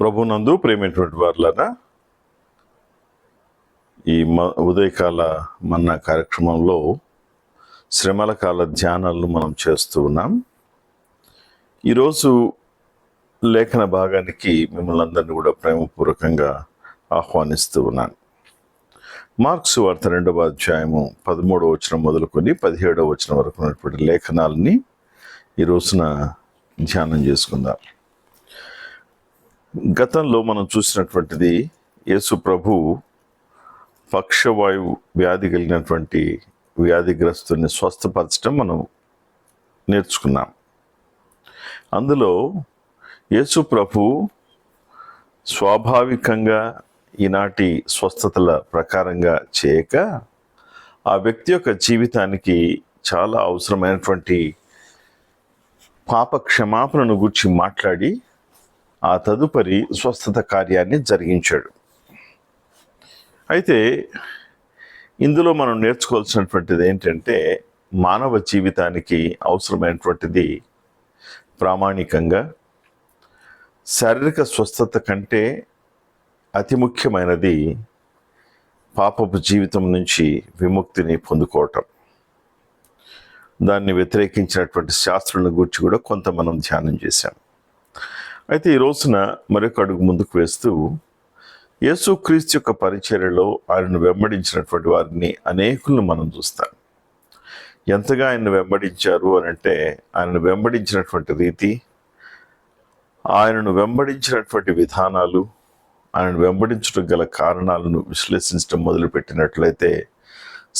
ప్రభునందు ప్రేమైనటువంటి వారులారా ఈ మ ఉదయకాల మన్న కార్యక్రమంలో శ్రమల కాల ధ్యానాలను మనం చేస్తూ ఉన్నాం. ఈరోజు లేఖన భాగానికి మిమ్మల్ని అందరినీ కూడా ప్రేమపూర్వకంగా ఆహ్వానిస్తూ ఉన్నాను. మార్క్స్ వార్త రెండవ అధ్యాయము పదమూడవ వచనం మొదలుకొని పదిహేడవ వచనం వరకు ఉన్నటువంటి లేఖనాలని ఈ రోజున ధ్యానం చేసుకుందాం. గతంలో మనం చూసినటువంటిది యేసు ప్రభు పక్షవాయువు వ్యాధి కలిగినటువంటి వ్యాధిగ్రస్తుని స్వస్థపరచడం మనం నేర్చుకున్నాం. అందులో యేసు ప్రభు స్వాభావికంగా ఈనాటి స్వస్థతల ప్రకారంగా చేయక ఆ వ్యక్తి యొక్క జీవితానికి చాలా అవసరమైనటువంటి పాప క్షమాపణను గురించి మాట్లాడి ఆ తదుపరి స్వస్థత కార్యాన్ని జరిగించాడు. అయితే ఇందులో మనం నేర్చుకోవాల్సినటువంటిది ఏంటంటే మానవ జీవితానికి అవసరమైనటువంటిది ప్రామాణికంగా శారీరక స్వస్థత కంటే అతి ముఖ్యమైనది పాపపు జీవితం నుంచి విముక్తిని పొందుకోవటం. దాన్ని వ్యతిరేకించినటువంటి శాస్త్రులను గురించి కూడా కొంత మనం ధ్యానం చేశాం. అయితే ఈ రోజున మరొక అడుగు ముందుకు వేస్తూ యేసుక్రీస్తు యొక్క పరిచర్యలో ఆయనను వెంబడించినటువంటి వారిని అనేకులను మనం చూస్తాం. ఎంతగా ఆయన వెంబడించారు అని అంటే ఆయనను వెంబడించినటువంటి రీతి ఆయనను వెంబడించినటువంటి విధానాలు ఆయనను వెంబడించడం గల కారణాలను విశ్లేషించడం మొదలుపెట్టినట్లయితే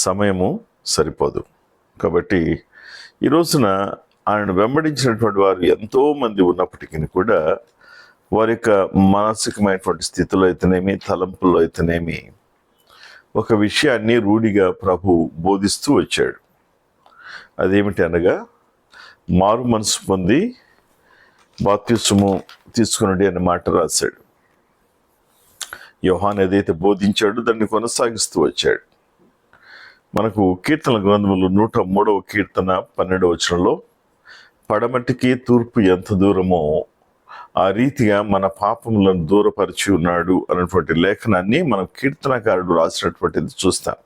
సమయము సరిపోదు. కాబట్టి ఈ రోజున ఆయన వెంబడించినటువంటి వారు ఎంతో మంది ఉన్నప్పటికీ కూడా వారి యొక్క మానసికమైనటువంటి స్థితిలో అయితేనేమి తలంపుల్లో అయితేనేమి ఒక విషయాన్ని రూఢిగా ప్రభు బోధిస్తూ వచ్చాడు. అదేమిటి అనగా మారు మనసు పొంది బాప్తిస్ము తీసుకునండి అనే మాట రాశాడు. యోహాన్ ఏదైతే బోధించాడో దాన్ని కొనసాగిస్తూ వచ్చాడు. మనకు కీర్తన గ్రంథములు నూట మూడవ కీర్తన పన్నెండవ వచనంలో పడమటికి తూర్పు ఎంత దూరమో ఆ రీతిగా మన పాపములను దూరపరిచి ఉన్నాడు అన్నటువంటి లేఖనాన్ని మనం కీర్తనకారుడు రాసినటువంటిది చూస్తాం.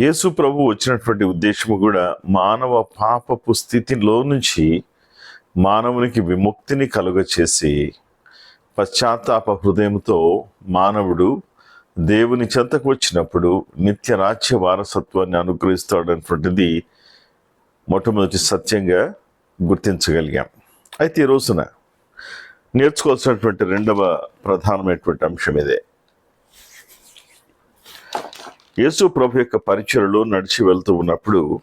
యేసు ప్రభు వచ్చినటువంటి ఉద్దేశము కూడా మానవ పాపపు స్థితిలో నుంచి మానవునికి విముక్తిని కలుగచేసి పశ్చాత్తాప హృదయంతో మానవుడు దేవుని చెంతకు వచ్చినప్పుడు నిత్య రాజ్య వారసత్వాన్ని అనుగ్రహిస్తాడన్నటువంటిది మొట్టమొదటి సత్యంగా గుర్తించగలిగాం. అయితే ఈ రోజున నేర్చుకోవాల్సినటువంటి రెండవ ప్రధానమైనటువంటి అంశం ఇదే. యేసు ప్రభు యొక్క పరిచయలో నడిచి వెళ్తూ ఉన్నప్పుడు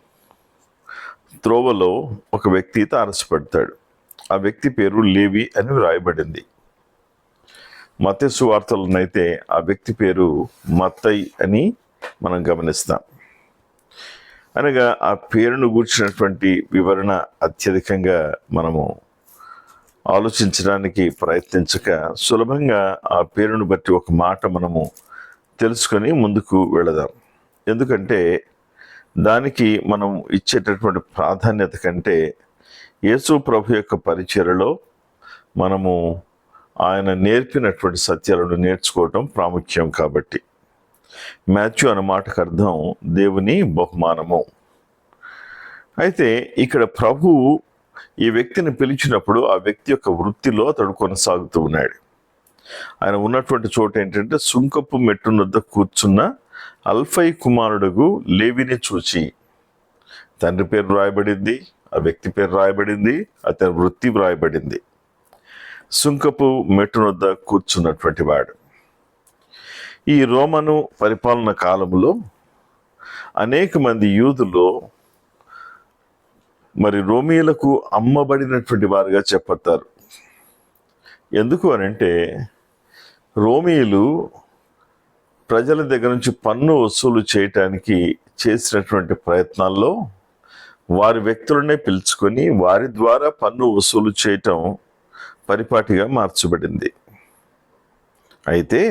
త్రోవలో ఒక వ్యక్తి తారసపడతాడు. ఆ వ్యక్తి పేరు లేవి అని వ్రాయబడింది. మతేసు వార్తలనైతే ఆ వ్యక్తి పేరు మత్తై అని మనం గమనిస్తాం. అనగా ఆ పేరును గూర్చినటువంటి వివరణ అత్యధికంగా మనము ఆలోచించడానికి ప్రయత్నించక సులభంగా ఆ పేరును బట్టి ఒక మాట మనము తెలుసుకొని ముందుకు వెళదాం. ఎందుకంటే దానికి మనం ఇచ్చేటటువంటి ప్రాధాన్యత కంటే యేసు ప్రభు యొక్క పరిచయలో మనము ఆయన నేర్పినటువంటి సత్యాలను నేర్చుకోవటం ప్రాముఖ్యం కాబట్టి. మాథ్యూ అన్న మాటకు అర్థం దేవుని బహుమానము. అయితే ఇక్కడ ప్రభువు ఈ వ్యక్తిని పిలిచినప్పుడు ఆ వ్యక్తి యొక్క వృత్తిలో అతడు కొనసాగుతూ ఉన్నాడు. ఆయన ఉన్నటువంటి చోట ఏంటంటే సుంకపు మెట్టునొద్ద కూర్చున్న అల్ఫై కుమారుడుగు లేవిని చూచి తండ్రి పేరు రాయబడింది ఆ వ్యక్తి పేరు రాయబడింది అతని వృత్తి వ్రాయబడింది. సుంకపు మెట్టునొద్ద కూర్చున్నటువంటి వాడు. ఈ రోమను పరిపాలన కాలంలో అనేక మంది యూదులు మరి రోమిలకు అమ్మబడినటువంటి వారుగా చెప్పతారు. ఎందుకు అని అంటే రోమియులు ప్రజల దగ్గర నుంచి పన్ను వసూలు చేయటానికి చేసినటువంటి ప్రయత్నాల్లో వారి వ్యక్తులనే పిలుచుకొని వారి ద్వారా పన్ను వసూలు చేయటం పరిపాటిగా మార్చబడింది. అయితే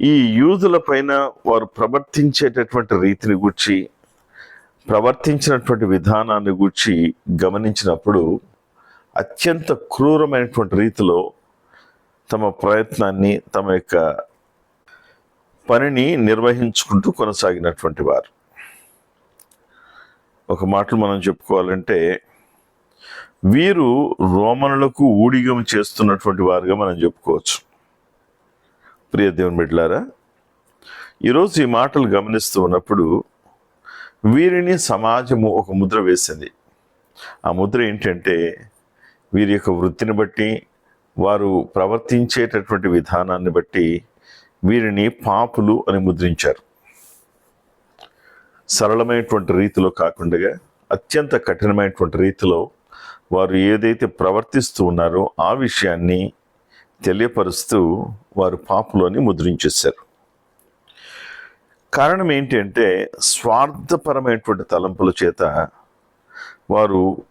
ఈ యూదుల పైన వారు ప్రవర్తించేటటువంటి రీతిని గుర్చి ప్రవర్తించినటువంటి విధానాన్ని గుర్చి గమనించినప్పుడు అత్యంత క్రూరమైనటువంటి రీతిలో తమ ప్రయత్నాన్ని తమ యొక్క పనిని నిర్వహించుకుంటూ కొనసాగినటువంటి వారు. ఒక మాటలు మనం చెప్పుకోవాలంటే వీరు రోమనులకు ఊడిగం చేస్తున్నటువంటి వారుగా మనం చెప్పుకోవచ్చు. ప్రియ దేవుని బిడ్డలారా ఈరోజు ఈ మాటలు గమనిస్తూ ఉన్నప్పుడు వీరిని సమాజము ఒక ముద్ర వేసింది. ఆ ముద్ర ఏంటంటే వీరి యొక్క వృత్తిని బట్టి వారు ప్రవర్తించేటటువంటి విధానాన్ని బట్టి వీరిని పాపులు అని ముద్రించారు. సరళమైనటువంటి రీతిలో కాకుండా అత్యంత కఠినమైనటువంటి రీతిలో వారు ఏదైతే ప్రవర్తిస్తూ ఉన్నారో ఆ విషయాన్ని తెలియపరుస్తూ వారు పాపులోని ముద్రించేశారు. కారణం ఏంటంటే స్వార్థపరమైనటువంటి తలంపుల చేత వారు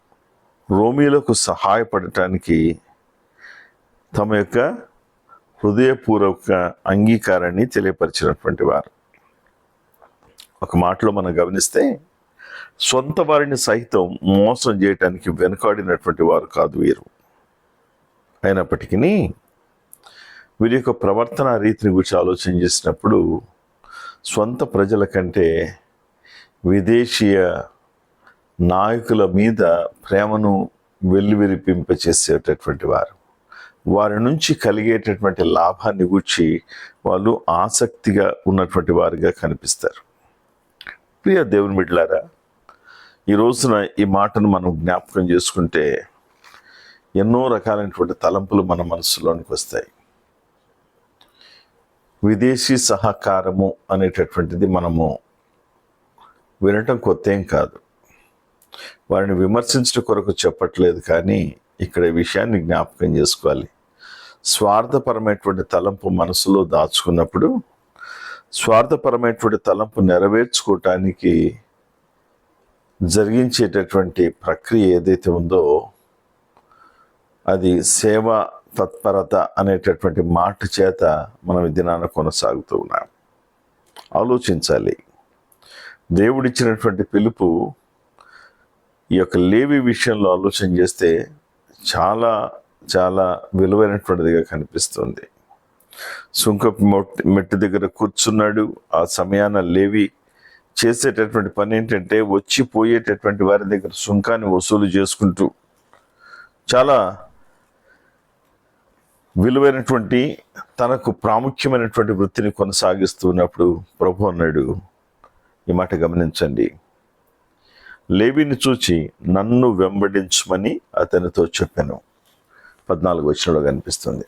రోమిలకు సహాయపడటానికి తమ యొక్క హృదయపూర్వక అంగీకారాన్ని తెలియపరిచినటువంటి వారు. ఒక మాటలో మనం గమనిస్తే సొంత వారిని సైతం మోసం చేయటానికి వెనుకాడినటువంటి వారు కాదు వీరు. అయినప్పటికీ వీరి యొక్క ప్రవర్తన రీతిని గురించి ఆలోచన చేసినప్పుడు సొంత ప్రజల కంటే విదేశీయ నాయకుల మీద ప్రేమను వెల్లువిరిపింపచేసేటటువంటి వారు. వారి నుంచి కలిగేటటువంటి లాభాన్ని గురించి వాళ్ళు ఆసక్తిగా ఉన్నటువంటి వారిగా కనిపిస్తారు. ప్రియ దేవుని బిడ్డలారా ఈ రోజున ఈ మాటను మనం జ్ఞాపకం చేసుకుంటే ఎన్నో రకాలైనటువంటి తలంపులు మన మనసులోనికి వస్తాయి. విదేశీ సహకారము అనేటటువంటిది మనము వినటం కొత్త ఏం కాదు. వారిని విమర్శించడం కొరకు చెప్పట్లేదు కానీ ఇక్కడ విషయాన్ని జ్ఞాపకం చేసుకోవాలి. స్వార్థపరమైనటువంటి తలంపు మనసులో దాచుకున్నప్పుడు స్వార్థపరమైనటువంటి తలంపు నెరవేర్చుకోవటానికి జరిగించేటటువంటి ప్రక్రియ ఏదైతే ఉందో అది సేవ తత్పరత అనేటటువంటి మాట చేత మనం ఈ దినాన కొనసాగుతూ ఉన్నాం. ఆలోచించాలి. దేవుడిచ్చినటువంటి పిలుపు ఈ యొక్క లేవి విషయంలో ఆలోచన చేస్తే చాలా చాలా విలువైనటువంటిదిగా కనిపిస్తుంది. సుంకపు మెట్టు దగ్గర కూర్చున్నాడు. ఆ సమయాన లేవి చేసేటటువంటి పని ఏంటంటే వచ్చి పోయేటటువంటి వారి దగ్గర సుంకాన్ని వసూలు చేసుకుంటూ చాలా విలువైనటువంటి తనకు ప్రాముఖ్యమైనటువంటి వృత్తిని కొనసాగిస్తున్నప్పుడు ప్రభు అన్నాడు ఈ మాట గమనించండి. లేవిని చూచి నన్ను వెంబడించమని అతనితో చెప్పాను. పద్నాలుగు వచ్చినలో కనిపిస్తుంది.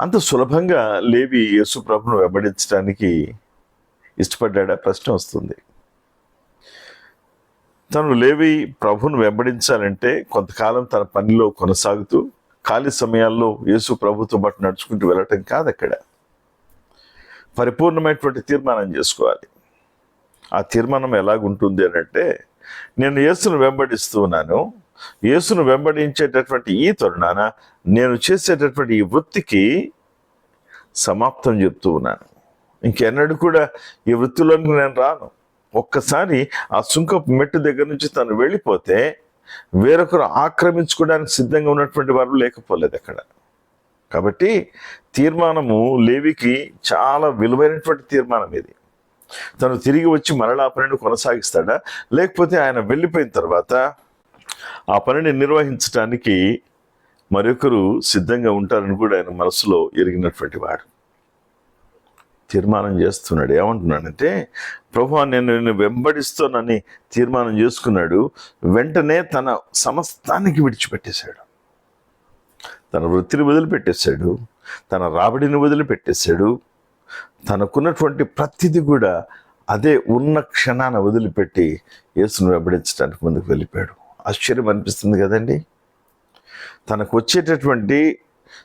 అంత సులభంగా లేవి యేసు ప్రభును వెంబడించడానికి ఇష్టపడ్డా ప్రశ్న వస్తుంది. తను లేవి ప్రభును వెంబడించాలంటే కొంతకాలం తన పనిలో కొనసాగుతూ ఖాళీ సమయాల్లో యేసు ప్రభుత్వం బట్టి నడుచుకుంటూ వెళ్ళటం కాదు అక్కడ. పరిపూర్ణమైనటువంటి తీర్మానం చేసుకోవాలి. ఆ తీర్మానం ఎలాగుంటుంది అని అంటే నేను యేసును వెంబడిస్తూ ఉన్నాను. యేసును వెంబడించేటటువంటి ఈ తరుణాన నేను చేసేటటువంటి ఈ వృత్తికి సమాప్తం చెప్తూ ఉన్నాను. ఇంకెన్నడూ కూడా ఈ వృత్తిలోనికి నేను రాను. ఒక్కసారి ఆ సుంకపు మెట్టు దగ్గర నుంచి తను వెళ్ళిపోతే వేరొకరు ఆక్రమించుకోవడానికి సిద్ధంగా ఉన్నటువంటి వారు లేకపోలేదు అక్కడ. కాబట్టి తీర్మానము లేవికి చాలా విలువైనటువంటి తీర్మానం ఇది. తను తిరిగి వచ్చి మరలా ఆ పనిని కొనసాగిస్తాడా? లేకపోతే ఆయన వెళ్ళిపోయిన తర్వాత ఆ పనిని నిర్వహించడానికి మరొకరు సిద్ధంగా ఉంటారని కూడా ఆయన మనసులో ఎరిగినటువంటి వాడు. తీర్మానం చేస్తున్నాడు. ఏమంటున్నాడంటే ప్రభు నేను నిన్ను వెంబడిస్తానని తీర్మానం చేసుకున్నాడు. వెంటనే తన సమస్తానికి విడిచిపెట్టేశాడు. తన వృత్తిని వదిలిపెట్టేశాడు. తన రాబడిని వదిలిపెట్టేశాడు. తనకున్నటువంటి ప్రతిదీ కూడా అదే ఉన్న క్షణాన వదిలిపెట్టి యేసును వెంబడించడానికి ముందుకు వెళ్ళిపోయాడు. ఆశ్చర్యం అనిపిస్తుంది కదండి. తనకు వచ్చేటటువంటి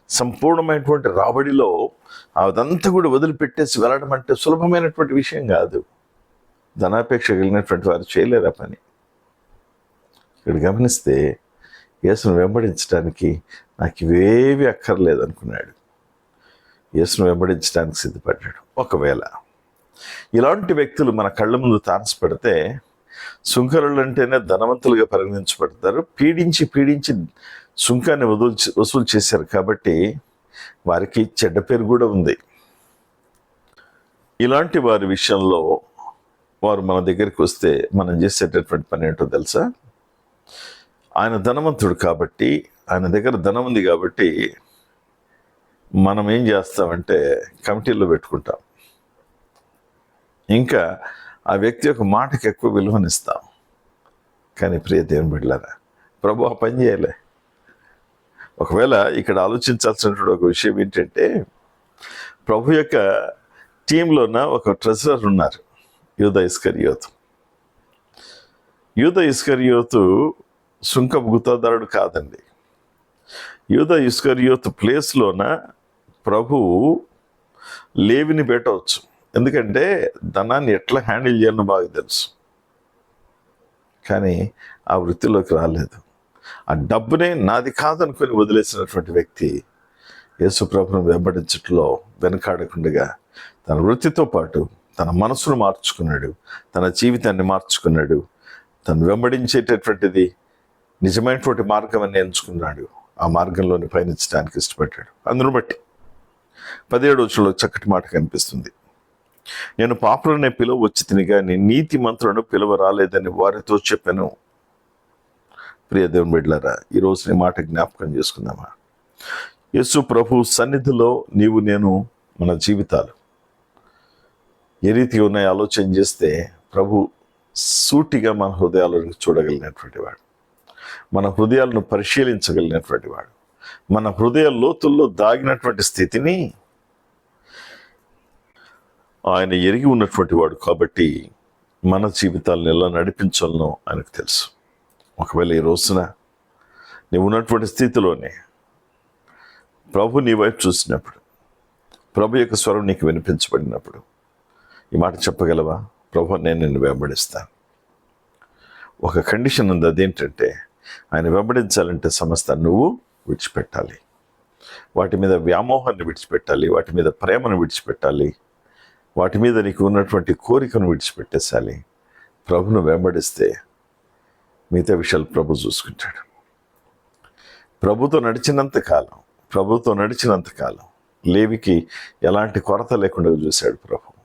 సంపూర్ణమైనటువంటి రాబడిలో అదంతా కూడా వదిలిపెట్టేసి వెళ్ళడం అంటే సులభమైనటువంటి విషయం కాదు. ధనాపేక్ష కలిగినటువంటి వారు చేయలేరు ఆ పని. ఇక్కడ గమనిస్తే యేసును వెంబడించడానికి నాకు ఇవేవి అక్కర్లేదు అనుకున్నాడు. యేసును వెంబడించడానికి సిద్ధపడ్డాడు. ఒకవేళ ఇలాంటి వ్యక్తులు మన కళ్ళ ముందు తారసపెడితే సుంకరులు అంటేనే ధనవంతులుగా పరిగణించబడతారు. పీడించి పీడించి సుంకాన్ని వదులు వసూలు చేశారు కాబట్టి వారికి చెడ్డ పేరు కూడా ఉంది. ఇలాంటి వారి విషయంలో వారు మన దగ్గరికి వస్తే మనం చేసేటటువంటి పని ఏంటో తెలుసా? ఆయన ధనవంతుడు కాబట్టి ఆయన దగ్గర ధనం ఉంది కాబట్టి మనం ఏం చేస్తామంటే కమిటీల్లో పెట్టుకుంటాం. ఇంకా ఆ వ్యక్తి యొక్క మాటకి ఎక్కువ విలువనిస్తాం. కానీ ప్రియ దేవుని బిడ్డలారా ప్రభు ఆ పని చేయలే. ఒకవేళ ఇక్కడ ఆలోచించాల్సినటువంటి ఒక విషయం ఏంటంటే ప్రభు యొక్క టీంలోన ఒక ట్రెజరర్ ఉన్నారు యూద ఇస్కరియోతు. యూద ఇస్కరియోతు సుంకపు గుత్తదారుడు కాదండి. యూద ఇస్కరియోతు ప్లేస్లోన ప్రభువు లేవిని పెట్టవచ్చు ఎందుకంటే ధనాన్ని ఎట్లా హ్యాండిల్ చేయాలని బాగా తెలుసు. కానీ ఆ వృత్తిలోకి రాలేదు. ఆ డబ్బునే నాది కాదనుకొని వదిలేసినటువంటి వ్యక్తి యేసుప్రభును వెంబడించట్లో వెనకాడకుండగా తన వృత్తితో పాటు తన మనసును మార్చుకున్నాడు తన జీవితాన్ని మార్చుకున్నాడు తను వెంబడించేటటువంటిది నిజమైనటువంటి మార్గం అని ఎంచుకున్నాడు ఆ మార్గంలోని పయనించడానికి ఇష్టపడ్డాడు. అందును బట్టి పదిహేడు రోజుల్లో చక్కటి మాట కనిపిస్తుంది. నేను పాపులనే పిలువ వచ్చి తిని కానీ నీతి మంత్రులను పిలువ రాలేదని వారితో చెప్పాను. ప్రియ దేవుని బిడ్డలారా ఈరోజు నీ మాట జ్ఞాపకం చేసుకుందామా? యేసు ప్రభు సన్నిధిలో నీవు నేను మన జీవితాలు ఏ రీతిగా ఉన్నాయి ఆలోచన చేస్తే ప్రభు సూటిగా మన హృదయాలను చూడగలిగినటువంటి వాడు. మన హృదయాలను పరిశీలించగలిగినటువంటి వాడు. మన హృదయ లోతుల్లో దాగినటువంటి స్థితిని ఆయన ఎరిగి ఉన్నటువంటి వాడు కాబట్టి మన జీవితాలను ఎలా నడిపించాలనో ఆయనకు తెలుసు. ఒకవేళ ఈ రోజున నీవు ఉన్నటువంటి స్థితిలోనే ప్రభు నీ వైపు చూసినప్పుడు ప్రభు యొక్క స్వరం నీకు వినిపించబడినప్పుడు ఈ మాట చెప్పగలవా? ప్రభు నేను నిన్ను వెంబడిస్తాను. ఒక కండిషన్ ఉంది అదేంటంటే ఆయన వెంబడించాలంటే సమస్త నువ్వు విడిచిపెట్టాలి. వాటి మీద వ్యామోహాన్ని విడిచిపెట్టాలి వాటి మీద ప్రేమను విడిచిపెట్టాలి వాటి మీద నీకు ఉన్నటువంటి కోరికను విడిచిపెట్టేసాలి ప్రభును వెంబడిస్తే మిగతా విషయాలు ప్రభు చూసుకుంటాడు. ప్రభుతో నడిచినంత కాలం ప్రభుతో నడిచినంత కాలం లేవికి ఎలాంటి కొరత లేకుండా చూశాడు ప్రభు.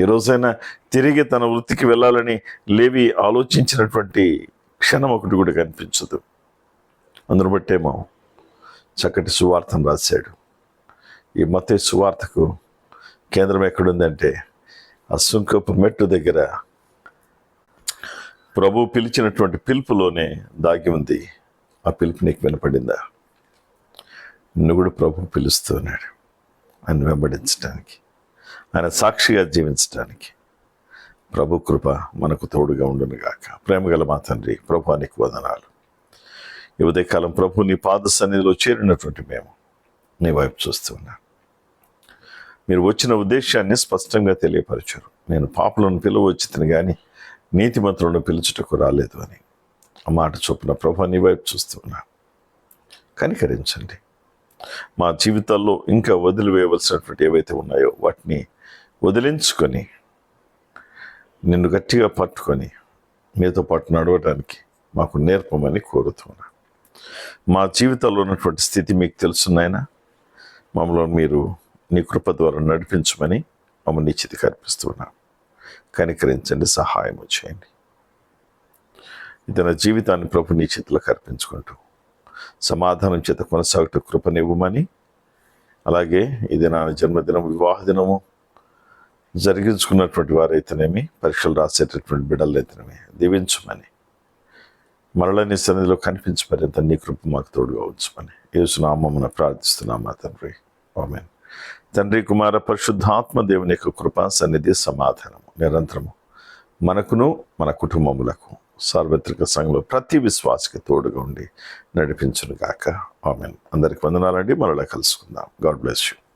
ఈ రోజైనా తిరిగి తన వృత్తికి వెళ్ళాలని లేవి ఆలోచించినటువంటి క్షణం ఒకటి కూడా కనిపించదు. అందును బట్టేమో చక్కటి సువార్థం రాశాడు. ఈ మత సువార్తకు కేంద్రం ఎక్కడుందంటే ఆ సుంకపు మెట్టు దగ్గర ప్రభు పిలిచినటువంటి పిలుపులోనే దాగి ఉంది. ఆ పిలుపు నీకు వినపడిందా? నిన్ను కూడా ప్రభు పిలుస్తున్నాడు ఆయన వెంబడించడానికి ఆయన సాక్షిగా జీవించడానికి. ప్రభు కృప మనకు తోడుగా ఉండును గాక ప్రేమగల మా తండ్రి ప్రభానికి వదనాలు. ఈ ఉదయకాలం ప్రభు నీ పాద సన్నిధిలో చేరినటువంటి మేము నీ వైపు చూస్తున్నాను మీరు వచ్చిన ఉద్దేశాన్ని స్పష్టంగా తెలియపరచారు. నేను పాపలను పిలువచ్చి కానీ నీతిమంతులను పిలుచుటకు రాలేదు అని ఆ మాట చొప్పున ప్రభు నీ వైపు చూస్తున్నా. కనికరించండి. మా జీవితాల్లో ఇంకా వదిలివేయవలసినటువంటి ఏవైతే ఉన్నాయో వాటిని వదిలించుకొని నిన్ను గట్టిగా పట్టుకొని మీతో పాటు నడవడానికి మాకు నేర్పమని కోరుతున్నా. మా జీవితంలో ఉన్నటువంటి స్థితి మీకు తెలుసున్నాయన మమ్మల్ని మీరు నీ కృప ద్వారా నడిపించమని మమ్మల్ని నిశ్చితి కల్పిస్తున్నాం కనికరించండి సహాయం చేయండి. ఇతని జీవితాన్ని ప్రభు నీ చేతులకు అర్పించుకుంటూ సమాధానం చేత కొనసాగుతూ కృపనివ్వమని అలాగే ఇది నా జన్మదినం వివాహ దినము జరిగించుకున్నటువంటి వారైతేనేమి పరీక్షలు రాసేటటువంటి బిడ్డలైతేనేమి దీవించమని మరల నీ సన్నిధిలో కనిపించమరింత నీ కృప మాకు తోడుగా ఉంచమని యేసునామమున ప్రార్థిస్తున్నాం మా తండ్రి. ఆమెన్. తండ్రి కుమార పరిశుద్ధాత్మ దేవుని యొక్క కృప సన్నిధి సమాధానం. నిరంతరము. మనకును మన కుటుంబములకు సార్వత్రిక సంఘంలో ప్రతి విశ్వాసకి తోడుగా ఉండి నడిపించును గాక ఆమెన్. అందరికి వందనాలండి. మరలా కలుసుకుందాం. God bless you.